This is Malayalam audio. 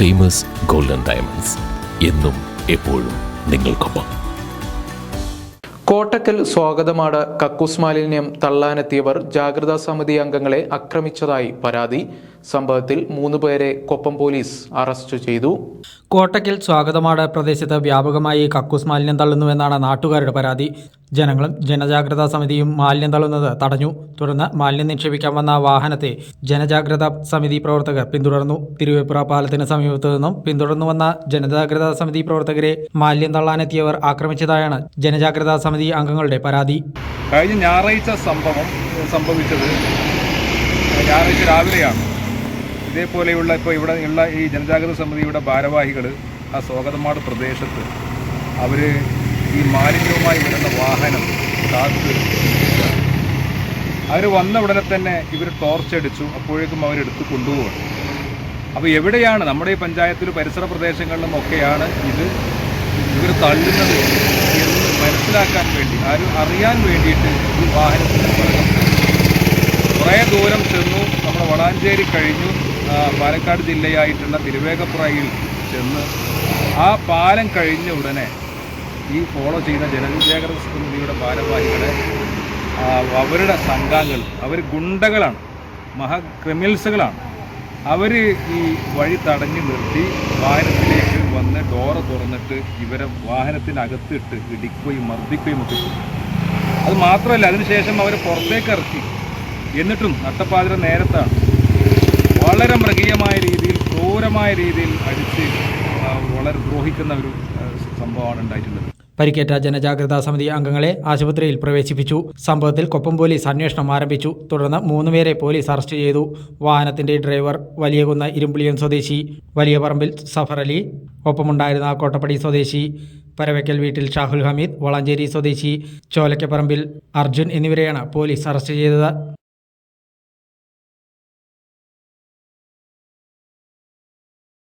ഫേമസ് ഗോൾഡൻ ഡയമണ്ട്സ് എന്നും എപ്പോഴും നിങ്ങൾക്കൊപ്പം. കോട്ടക്കൽ സ്വാഗതമാട് കക്കൂസ് മാലിന്യം തള്ളാനെത്തിയവർ ജാഗ്രതാ സമിതി അംഗങ്ങളെ ആക്രമിച്ചതായി പരാതി. സംഭവത്തിൽ മൂന്ന് പേരെ കൊപ്പം പോലീസ് അറസ്റ്റ് ചെയ്തു. കോട്ടക്കൽ സ്വാഗതമാട് പ്രദേശത്ത് വ്യാപകമായി കക്കൂസ് മാലിന്യം തള്ളുന്നുവെന്നാണ് നാട്ടുകാരുടെ പരാതി. ജനങ്ങളും ജനജാഗ്രതാ സമിതിയും മാലിന്യം തള്ളുന്നത് തടഞ്ഞു. തുടർന്ന് മാലിന്യം നിക്ഷേപിക്കാൻ വന്ന വാഹനത്തെ ജനജാഗ്രതാ സമിതി പ്രവർത്തകർ പിന്തുടർന്നു. തിരുവേപ്പുറ പാലത്തിന് സമീപത്തു നിന്നും പിന്തുടർന്നു വന്ന ജനജാഗ്രതാ സമിതി പ്രവർത്തകരെ മാലിന്യം തള്ളാനെത്തിയവർ ആക്രമിച്ചതായാണ് ജനജാഗ്രതാ സമിതി അംഗങ്ങളുടെ പരാതി. കഴിഞ്ഞ ഞായറാഴ്ച സംഭവം സംഭവിച്ചത് ഞായറാഴ്ച രാവിലെയാണ്. ഇതേപോലെയുള്ള ഇപ്പോൾ ഇവിടെ ഉള്ള ഈ ജനജാഗ്രത സമിതിയുടെ ഭാരവാഹികൾ ആ സ്വാഗതമാട് പ്രദേശത്ത് അവർ ഈ മാലിന്യവുമായി വരുന്ന വാഹനം കാത്ത് അവർ വന്ന ഉടനെ തന്നെ ഇവർ ടോർച്ച് അടിച്ചു. അപ്പോഴേക്കും അവരെടുത്ത് കൊണ്ടുപോകണം അപ്പോൾ എവിടെയാണ് നമ്മുടെ ഈ പഞ്ചായത്തിൽ പരിസര പ്രദേശങ്ങളിലും ഒക്കെയാണ് ഇത് ഇവർ തള്ളുന്നത് എന്ന് മനസ്സിലാക്കാൻ വേണ്ടി ആരും അറിയാൻ വേണ്ടിയിട്ട് ഈ വാഹനത്തിന്റെ പുറകം കുറേ ദൂരം ചെന്നു നമ്മുടെ വളാഞ്ചേരി കഴിഞ്ഞു. പാലക്കാട് ജില്ലയായിട്ടുള്ള തിരുവേഗപ്പുറയിൽ ചെന്ന് ആ പാലം കഴിഞ്ഞ ഉടനെ ഈ ഫോളോ ചെയ്യുന്ന ജനജാഗ്രത സമിതിയുടെ ഭാരവാഹികളെ അവരുടെ സംഘാംഗങ്ങൾ അവർ ഗുണ്ടകളാണ് മഹാ ക്രിമിനൽസുകളാണ്. അവർ ഈ വഴി തടഞ്ഞു നിർത്തി വാഹനത്തിലേക്ക് വന്ന് ഡോറ് തുറന്നിട്ട് ഇവരെ വാഹനത്തിനകത്തിട്ട് ഇടിക്കുകയും മർദ്ദിക്കുകയും ഒക്കെ ചെയ്തു. അത് മാത്രമല്ല അതിനുശേഷം അവർ പുറത്തേക്ക് ഇറക്കി. എന്നിട്ടും നട്ടപ്പാതിര നേരത്താണ് വളരെ മൃഗീയമായ രീതിയിൽ ക്രൂരമായ രീതിയിൽ അടിച്ച് വളരെ ദ്രോഹിക്കുന്ന ഒരു സംഭവമാണ് ഉണ്ടായിട്ടുള്ളത്. പരിക്കേറ്റ ജനജാഗ്രതാ സമിതി അംഗങ്ങളെ ആശുപത്രിയിൽ പ്രവേശിപ്പിച്ചു. സംഭവത്തിൽ കൊപ്പം പോലീസ് അന്വേഷണം ആരംഭിച്ചു. തുടർന്ന് മൂന്നുപേരെ പോലീസ് അറസ്റ്റ് ചെയ്തു. വാഹനത്തിന്റെ ഡ്രൈവർ വലിയകുന്ന ഇരുമ്പുളിയൻ സ്വദേശി വലിയ പറമ്പിൽ സഫർ അലി ഒപ്പമുണ്ടായിരുന്ന കോട്ടപ്പടി സ്വദേശി പരവയ്ക്കൽ വീട്ടിൽ ഷാഹുൽ ഹമീദ് വളാഞ്ചേരി സ്വദേശി ചോലക്കപ്പറമ്പിൽ അർജുൻ എന്നിവരെയാണ് പോലീസ് അറസ്റ്റ് ചെയ്തത്.